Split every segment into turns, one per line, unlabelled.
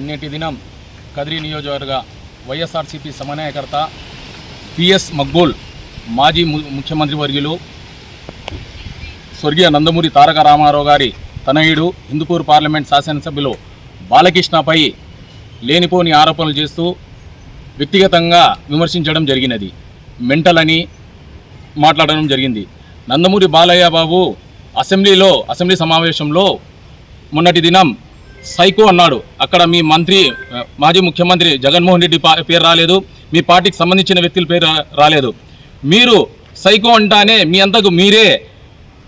నిన్నటి దినం కదిరి నియోజకవర్గ వైఎస్ఆర్సీపీ సమన్వయకర్త పిఎస్ మక్బూల్ మాజీ ము- ముఖ్యమంత్రి వర్యులు స్వర్గీయ నందమూరి తారక రామారావు గారి తనయుడు హిందూపూర్ పార్లమెంట్ శాసనసభ్యులు బాలకృష్ణపై లేనిపోని ఆరోపణలు చేస్తూ వ్యక్తిగతంగా విమర్శించడం జరిగినది. మెంటల్ అని మాట్లాడడం జరిగింది. నందమూరి బాలయ్య బాబు అసెంబ్లీలో అసెంబ్లీ సమావేశంలో మొన్నటి దినం సైకో అన్నాడు. అక్కడ మీ మంత్రి మాజీ ముఖ్యమంత్రి జగన్మోహన్ రెడ్డి పేరు రాలేదు. మీ పార్టీకి సంబంధించిన వ్యక్తుల పేరు రా- రాలేదు. మీరు సైకో అంటానే మీ అంతకు మీరే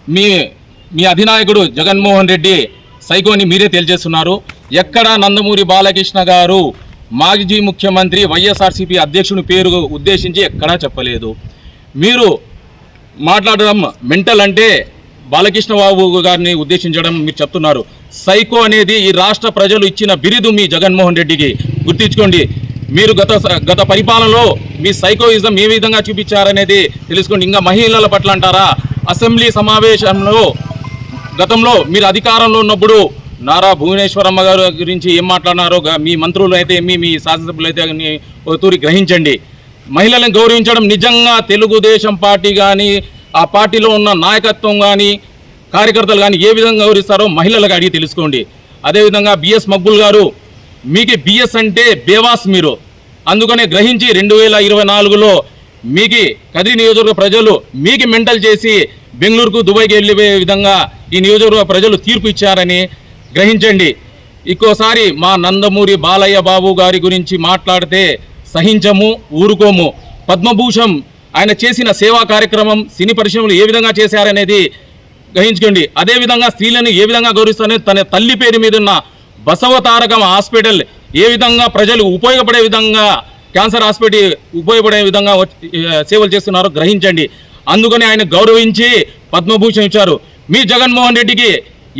మీ మీ అధినాయకుడు జగన్మోహన్ రెడ్డి సైకోని మీరే తెలియజేస్తున్నారు. ఎక్కడ నందమూరి బాలకృష్ణ గారు మాజీ ముఖ్యమంత్రి వైఎస్ఆర్సీపీ అధ్యక్షుని పేరు ఉద్దేశించి ఎక్కడా చెప్పలేదు. మీరు మాట్లాడడం మెంటల్ అంటే బాలకృష్ణ బాబు గారిని ఉద్దేశించడం మీరు చెప్తున్నారు. సైకో అనేది ఈ రాష్ట్ర ప్రజలు ఇచ్చిన బిరుదు మీ జగన్మోహన్ రెడ్డికి. గుర్తించుకోండి మీరు గత గత పరిపాలనలో మీ సైకోయిజం ఏ విధంగా చూపించారనేది తెలుసుకోండి. ఇంకా మహిళల పట్ల అంటారా? అసెంబ్లీ సమావేశంలో గతంలో మీరు అధికారంలో ఉన్నప్పుడు నారా భువనేశ్వరమ్మ గారు గురించి ఏం మాట్లాడినారో మీ మంత్రులు అయితే మీ మీ శాసనసభ్యులు అయితే తూరి గ్రహించండి. మహిళలను గౌరవించడం నిజంగా తెలుగుదేశం పార్టీ కానీ ఆ పార్టీలో ఉన్న నాయకత్వం కానీ కార్యకర్తలు కానీ ఏ విధంగా గౌరవిస్తారో మహిళలకు అడిగి తెలుసుకోండి. అదేవిధంగా బిఎస్ మక్బుల్ గారు మీకు బిఎస్ అంటే బేవాస్ మీరు. అందుకనే గ్రహించి రెండు వేల ఇరవై నాలుగులో మీకు కదిరి నియోజకవర్గ ప్రజలు మీకు మెంటల్ చేసి బెంగళూరుకు దుబాయ్కి వెళ్ళిపోయే విధంగా ఈ నియోజకవర్గ ప్రజలు తీర్పు ఇచ్చారని గ్రహించండి. ఇంకోసారి మా నందమూరి బాలయ్య బాబు గారి గురించి మాట్లాడితే సహించము ఊరుకోము. పద్మభూషణ్ ఆయన చేసిన సేవా కార్యక్రమం సినీ పరిశ్రమలు ఏ విధంగా చేశారనేది గ్రహించుకోండి. అదేవిధంగా స్త్రీలను ఏ విధంగా గౌరవిస్తారని తన తల్లి పేరు మీద ఉన్న బసవ హాస్పిటల్ ఏ విధంగా ప్రజలు ఉపయోగపడే విధంగా క్యాన్సర్ హాస్పిటల్ ఉపయోగపడే విధంగా సేవలు చేస్తున్నారో గ్రహించండి. అందుకని ఆయన గౌరవించి పద్మభూషణ్ ఇచ్చారు. మీ జగన్మోహన్ రెడ్డికి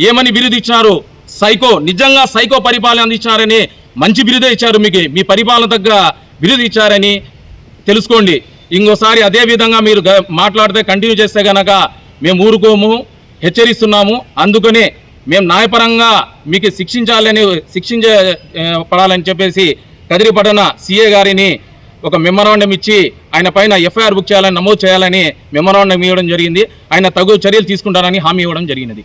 ఏమని బిరుదు ఇచ్చినారు? సైకో నిజంగా సైకో పరిపాలన అందించారని మంచి బిరుదే ఇచ్చారు మీకు. మీ పరిపాలన తగ్గ బిరుదు ఇచ్చారని తెలుసుకోండి. ఇంకోసారి అదే విధంగా మీరు మాట్లాడితే కంటిన్యూ చేస్తే కనుక మేము ఊరుకోము. హెచ్చరిస్తున్నాము. అందుకనే మేము న్యాయపరంగా మీకు శిక్షించాలని శిక్షించ పడాలని చెప్పేసి కదిరి సీఏ గారిని ఒక మెమరాండం ఇచ్చి ఆయన పైన ఎఫ్ఐఆర్ బుక్ చేయాలని నమోదు చేయాలని మెమరాండం ఇవ్వడం జరిగింది. ఆయన తగు చర్యలు తీసుకుంటారని హామీ ఇవ్వడం జరిగినది.